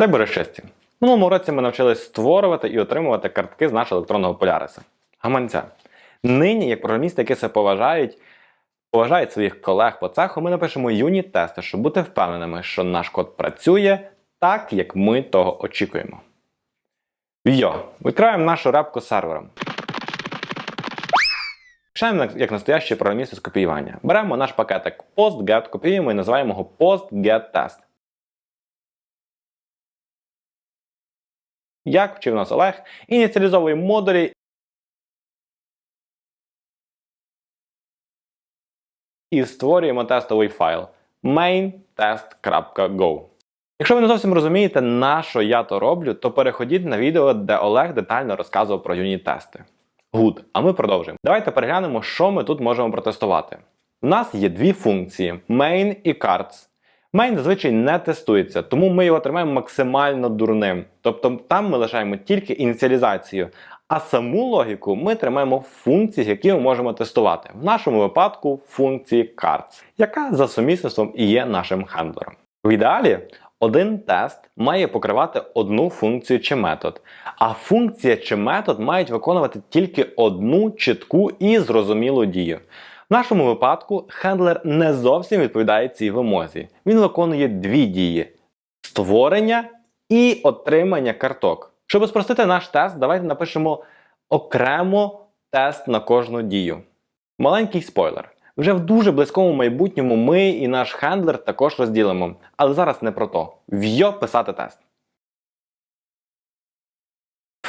Дай Боже щастя. Минулому році ми навчились створювати і отримувати картки з нашого електронного поляриса. Гаманця. Нині, як програмісти, які себе поважають, поважають своїх колег по цеху, ми напишемо юніт-тести, щоб бути впевненими, що наш код працює так, як ми того очікуємо. Йо, відкриваємо нашу репку сервером. Пишаємо як настоящі програмісти з копіювання. Беремо наш пакетик PostGet, копіюємо і називаємо його PostGetTest. Як вчив нас Олег, ініціалізовуємо модулі і створюємо тестовий файл main.test.go. Якщо ви не зовсім розумієте, на що я то роблю, то переходіть на відео, де Олег детально розказував про юніт-тести. Гуд, а ми продовжуємо. Давайте переглянемо, що ми тут можемо протестувати. У нас є дві функції: main і cards. Main зазвичай не тестується, тому ми його тримаємо максимально дурним. Тобто там ми лишаємо тільки ініціалізацію, а саму логіку ми тримаємо в функції, які ми можемо тестувати. В нашому випадку функції cards, яка за сумісництвом і є нашим хендлером. В ідеалі один тест має покривати одну функцію чи метод, а функція чи метод мають виконувати тільки одну чітку і зрозумілу дію. В нашому випадку хендлер не зовсім відповідає цій вимозі. Він виконує дві дії: створення і отримання карток. Щоб спростити наш тест, давайте напишемо окремо тест на кожну дію. Маленький спойлер. Вже в дуже близькому майбутньому ми і наш хендлер також розділимо. Але зараз не про то. Вйо писати тест.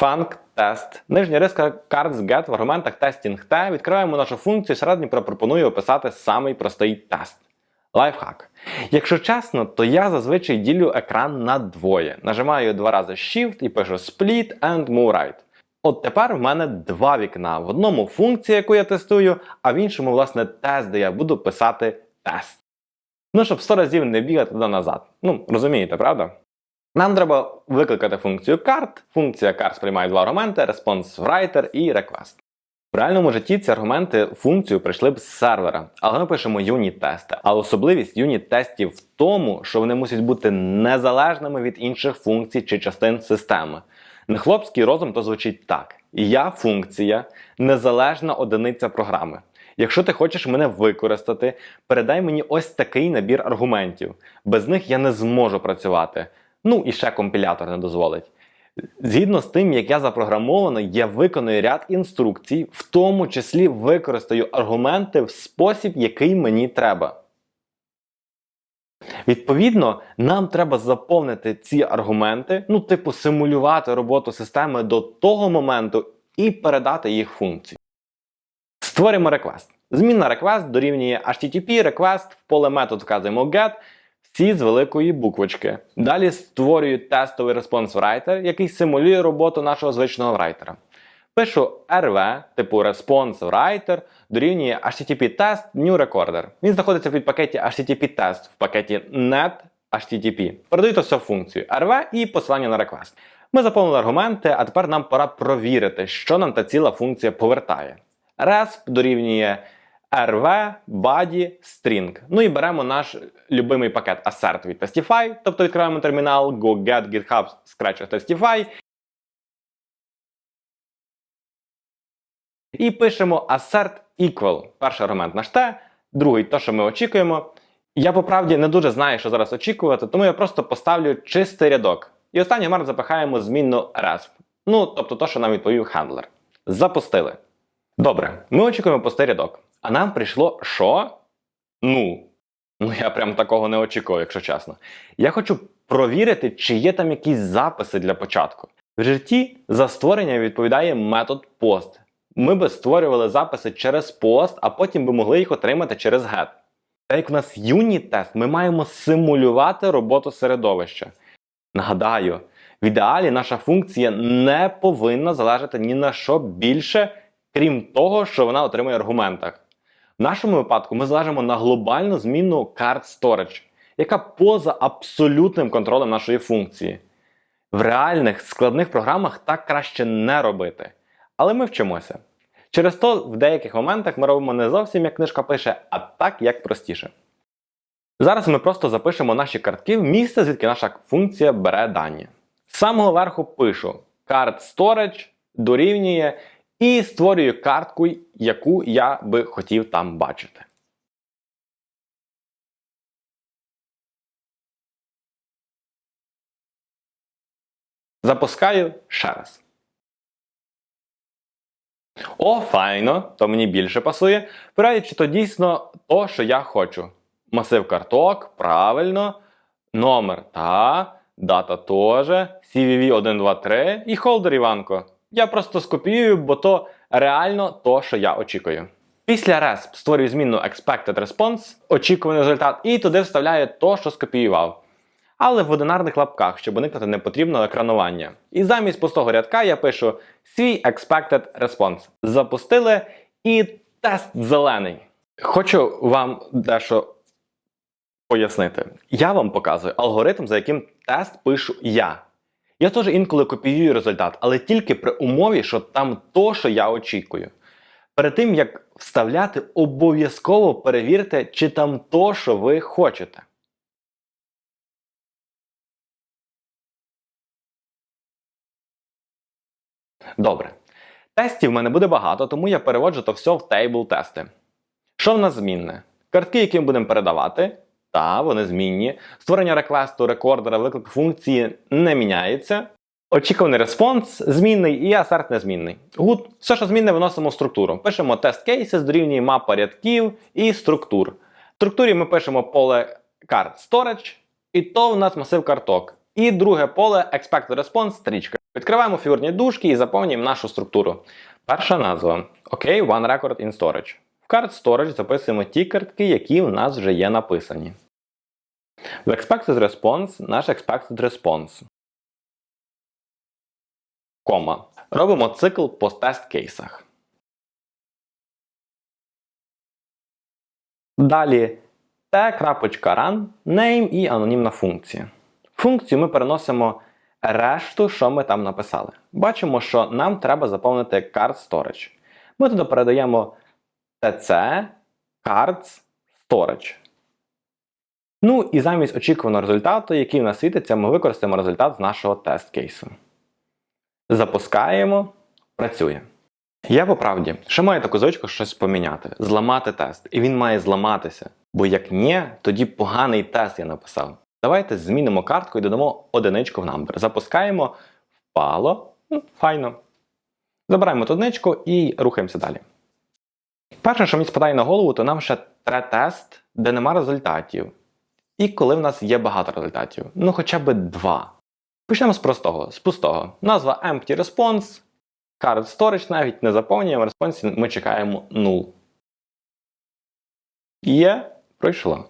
Func тест. Нижня риска cards.get в аргументах testing t. Відкриваємо нашу функцію, середньо пропоную описати самий простий тест. Лайфхак. Якщо чесно, то я зазвичай ділю екран на двоє. Нажимаю два рази Shift і пишу Split and Move Right. От тепер в мене два вікна. В одному функція, яку я тестую, а в іншому, власне, тест, де я буду писати тест. Ну, щоб 100 разів не бігати туди назад. Ну, розумієте, правда? Нам треба викликати функцію card. Функція card сприймає два аргументи: response writer і request. В реальному житті ці аргументи функцію прийшли б з сервера, але ми пишемо юніт-тести. А особливість юніт-тестів в тому, що вони мусять бути незалежними від інших функцій чи частин системи. Нехлопський розум то звучить так: я функція, незалежна одиниця програми. Якщо ти хочеш мене використати, передай мені ось такий набір аргументів. Без них я не зможу працювати. Ну і ще компілятор не дозволить. Згідно з тим, як я запрограмований, я виконую ряд інструкцій, в тому числі використаю аргументи в спосіб, який мені треба. Відповідно, нам треба заповнити ці аргументи, ну, типу, симулювати роботу системи до того моменту і передати їх функцію. Створимо реквест. Змінна request дорівнює HTTP request, в поле метод вказуємо get, всі з великої буквочки. Далі створюю тестовий response writer, який симулює роботу нашого звичного врайтера. Пишу rv, типу response writer, дорівнює HTTP test new recorder. Він знаходиться в підпакеті HTTP test в пакеті net HTTP. Передаю то все в функцію rv і посилання на request. Ми заповнили аргументи, а тепер нам пора провірити, що нам та ціла функція повертає. resp дорівнює rv, body, string. Ну і беремо наш любимий пакет assert від Testify, тобто відкриваємо термінал, go get github scratch Testify. І пишемо assert equal. Перший аргумент наш T, другий то, що ми очікуємо. Я по правді не дуже знаю, що зараз очікувати, тому я просто поставлю чистий рядок. І останній марк запихаємо змінну resp. Ну, тобто то, що нам відповів хендлер. Запустили. Добре, ми очікуємо пустий рядок. А нам прийшло що? Ну. Ну, я прям такого не очікував, якщо чесно. Я хочу провірити, чи є там якісь записи для початку. В житті за створення відповідає метод post. Ми би створювали записи через пост, а потім би могли їх отримати через get. Та як у нас юніт-тест, ми маємо симулювати роботу середовища. Нагадаю, в ідеалі наша функція не повинна залежати ні на що більше, крім того, що вона отримує в аргументах. В нашому випадку ми залежимо на глобальну змінну card storage, яка поза абсолютним контролем нашої функції. В реальних складних програмах так краще не робити. Але ми вчимося. Через то в деяких моментах ми робимо не зовсім як книжка пише, а так як простіше. Зараз ми просто запишемо наші картки в місце, звідки наша функція бере дані. З самого верху пишу card storage дорівнює і створюю картку, яку я би хотів там бачити. Запускаю ще раз. О, файно, то мені більше пасує. Перевіряю, чи то дійсно то, що я хочу. Масив карток, правильно. Номер та, дата теж, CVV 123 і холдер Іванко. Я просто скопіюю, бо то реально то, що я очікую. Після RESP створюю змінну Expected Response, очікуваний результат, і туди вставляю то, що скопіював. Але в одинарних лапках, щоб уникнути непотрібного екранування. І замість пустого рядка я пишу свій Expected Response. Запустили і тест зелений. Хочу вам дещо пояснити. Я вам показую алгоритм, за яким тест пишу я. Я теж інколи копіюю результат, але тільки при умові, що там то, що я очікую. Перед тим як вставляти, обов'язково перевірте, чи там то, що ви хочете. Добре. Тестів в мене буде багато, тому я переводжу то все в тейбл тести. Що в нас змінне? Картки, які ми будемо передавати, та, вони змінні. Створення реквесту, рекордера, виклик функції не міняється. Очікуваний респонс змінний і асерт незмінний. Good. Все, що змінне, виносимо в структуру. Пишемо тест кейси, дорівнює мапа рядків і структур. В структурі ми пишемо поле card storage, і то в нас масив карток. І друге поле expected response стрічка. Відкриваємо фігурні дужки і заповнюємо нашу структуру. Перша назва OK, One Record in Storage. В Card Storage записуємо ті картки, які в нас вже є написані. В Expected Response наш Expected Response. Кома. Робимо цикл по тест кейсах. Далі t.run, name і анонімна функція. Функцію ми переносимо решту, що ми там написали. Бачимо, що нам треба заповнити card storage. Ми туди передаємо tc cards storage. Ну і замість очікуваного результату, який в нас світиться, ми використаємо результат з нашого тест кейсу. Запускаємо, працює. Я по правді ще маю таку звичку щось поміняти, зламати тест. І він має зламатися. Бо як ні, тоді поганий тест я написав. Давайте змінимо картку і додамо одиничку в number. Запускаємо, впало. Ну, Файно. Забираємо одиничку і рухаємося далі. Перше, що мені спадає на голову, то нам ще треба тест, де нема результатів. І коли в нас є багато результатів. Ну хоча б два. Почнемо з простого, з пустого. Назва Empty Response. Card Storage навіть не заповнюємо, в респонсі ми чекаємо 0. Є, пройшло.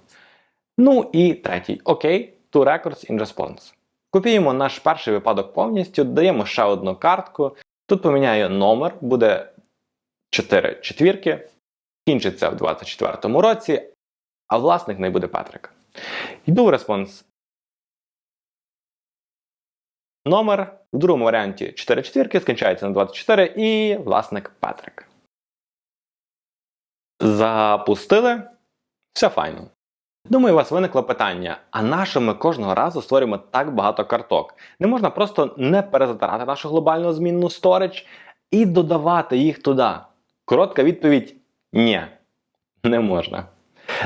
Ну і третій. OK, to records in response. Копіємо наш перший випадок повністю, даємо ще одну картку. Тут поміняю номер, буде 4 четвірки. Кінчиться в 24 році, а власник не буде Петрик. Йду в респонс. Номер в другому варіанті 4 четвірки, скінчається на 24 і власник Петрик. Запустили. Все файно. Думаю, у вас виникло питання: а на що ми кожного разу створюємо так багато карток? Не можна просто не перезатирати нашу глобальну змінну storage і додавати їх туди. Коротка відповідь ні, не можна.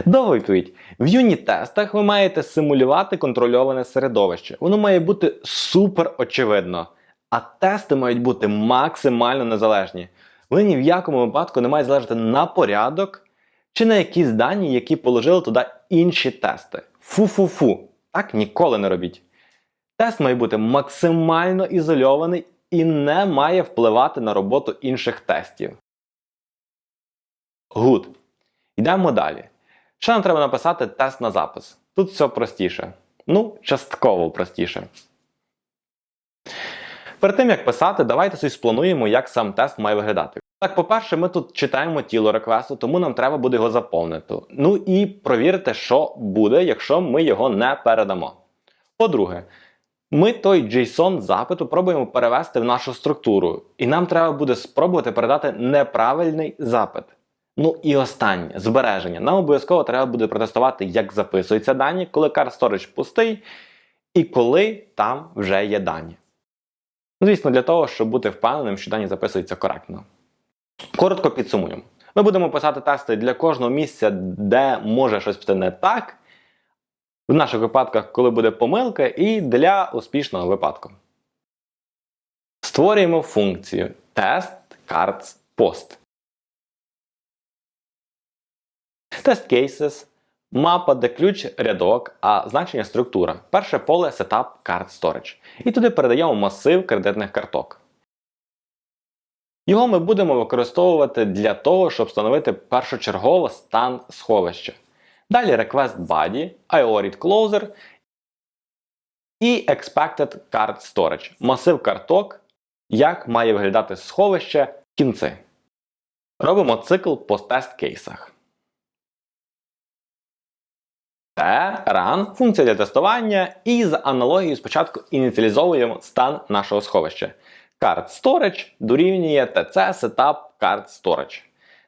Довга відповідь. В юніт-тестах ви маєте симулювати контрольоване середовище. Воно має бути супер очевидно. А тести мають бути максимально незалежні. Вони ні в якому випадку не мають залежати на порядок чи на якісь дані, які положили туди інші тести. Фу-фу-фу. Так ніколи не робіть. Тест має бути максимально ізольований і не має впливати на роботу інших тестів. Good. Йдемо далі. Що нам треба написати тест на запис? Тут все простіше. Ну, частково простіше. Перед тим як писати, давайте собі сплануємо, як сам тест має виглядати. Так, по-перше, ми тут читаємо тіло реквесту, тому нам треба буде його заповнити. Ну і провірити, що буде, якщо ми його не передамо. По-друге, ми той JSON запиту пробуємо перевести в нашу структуру, і нам треба буде спробувати передати неправильний запит. Ну і останнє збереження. Нам обов'язково треба буде протестувати, як записуються дані, коли card storage пустий, і коли там вже є дані. Звісно, для того, щоб бути впевненим, що дані записуються коректно. Коротко підсумуємо. Ми будемо писати тести для кожного місця, де може щось піти не так. В наших випадках, коли буде помилка, і для успішного випадку. Створюємо функцію test cards post. Test cases, мапа, де ключ рядок, а значення структура. Перше поле Setup Card Storage. І туди передаємо масив кредитних карток. Його ми будемо використовувати для того, щоб встановити першочергово стан сховища. Далі Request Body, IO Closer і Expected Card Storage. Масив карток, як має виглядати сховище в кінці. Робимо цикл по тест кейсах. Це run, функція для тестування, і за аналогією спочатку ініціалізовуємо стан нашого сховища. Card Storage дорівнює TC Setup Card Storage.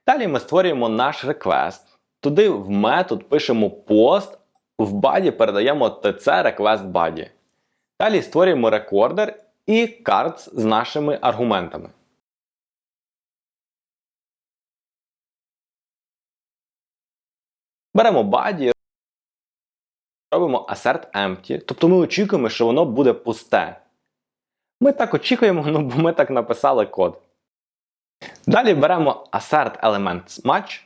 Далі ми створюємо наш request. Туди в метод пишемо post, в баді передаємо TC Request Body. Далі створюємо рекордер і cards з нашими аргументами. Беремо body, робимо assert empty, тобто ми очікуємо, що воно буде пусте. Ми так очікуємо, ну бо ми так написали код. Далі беремо assert elements match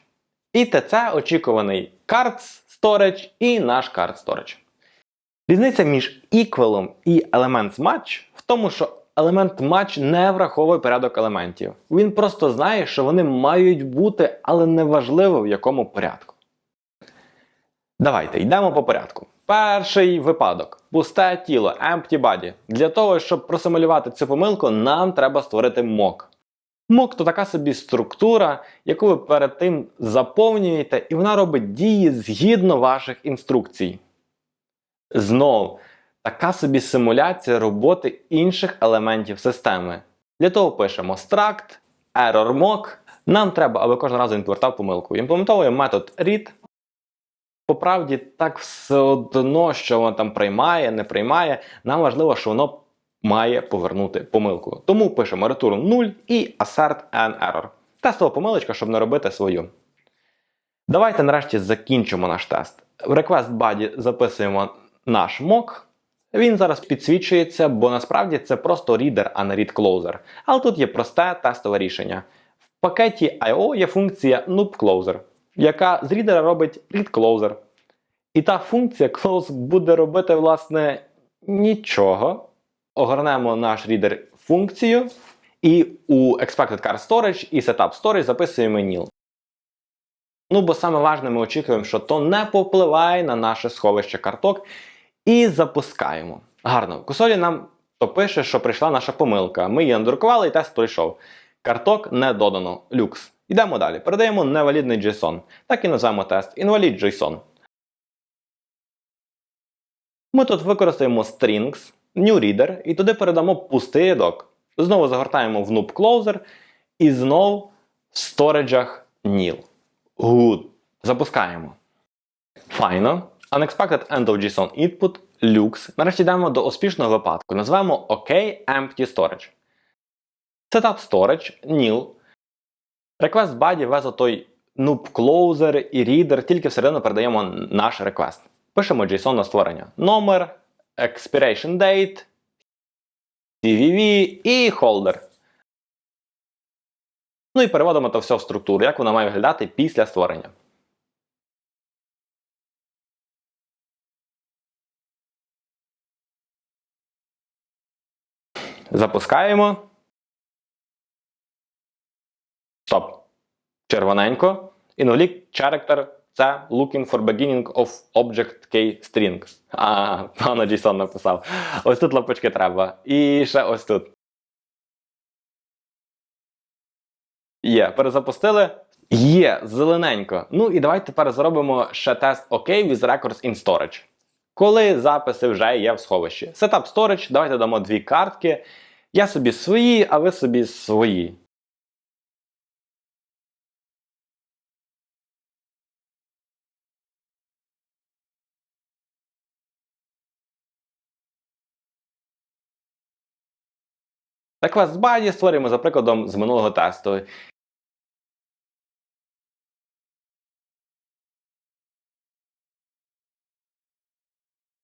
і tc очікуваний cards storage і наш card storage. Різниця між equal і elements match в тому, що елемент match не враховує порядок елементів. Він просто знає, що вони мають бути, але неважливо в якому порядку. Давайте йдемо по порядку. Перший випадок пусте тіло, empty body. Для того, щоб просимулювати цю помилку, нам треба створити mock. Mock то така собі структура, яку ви перед тим заповнюєте, і вона робить дії згідно ваших інструкцій. Знов, така собі симуляція роботи інших елементів системи. Для того пишемо struct, error mock. Нам треба, аби кожного разу він повертав помилку. Імплементовуємо метод read. По правді, так все одно, що воно там приймає, не приймає. Нам важливо, що воно має повернути помилку. Тому пишемо return 0 і assert an error. Тестова помилочка, щоб не робити свою. Давайте нарешті закінчимо наш тест. В request body записуємо наш mock. Він зараз підсвічується, бо насправді це просто reader, а не read closer. Але тут є просте тестове рішення. В пакеті IO є функція NoobCloser, яка з рідера робить readCloser. І та функція close буде робити, власне, нічого. Огорнемо наш рідер функцію, і у Expected Card Storage і Setup Storage записуємо nil. Ну, бо саме важне, ми очікуємо, що то не попливає на наше сховище карток. І запускаємо. Гарно. В косолі нам то пише, що прийшла наша помилка. Ми її надрукували і тест пройшов. Карток не додано. Люкс. Йдемо далі. Передаємо невалідний JSON. Так і назвемо тест Invalid JSON. Ми тут використаємо strings, new reader, і туди передамо пустий рядок. Знову загортаємо в noob closer і знову в сториджах nil. Good. Запускаємо. Файно. Unexpected end of JSON input Lux. Нарешті йдемо до успішного випадку. Назвемо OK Empty Storage. Setup Storage, nil. Request body везо той noob closer і reader, тільки всередину передаємо наш request. Пишемо JSON на створення. Номер, expiration date, CVV і holder. Ну і переводимо це все в структуру, як вона має виглядати після створення. Запускаємо. Червоненько. Invalid character це looking for beginning of object key string. А, пане JSON написав. Ось тут лапочки треба. І ще ось тут. Є, перезапустили. Є, зелененько. Ну і давайте тепер зробимо ще тест OK with records in storage. Коли записи вже є в сховищі. Setup storage, давайте дамо дві картки. Я собі свої, а ви собі свої. Request body створюємо за прикладом з минулого тесту.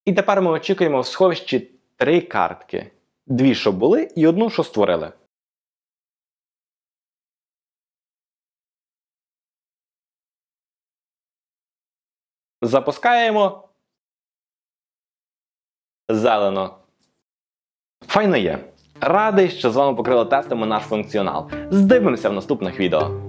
І тепер ми очікуємо в сховищі три картки: дві, що були, і одну, що створили. Запускаємо. Зелено. Файно є. Радий, що з вами покрили тестами наш функціонал. Здивимося в наступних відео.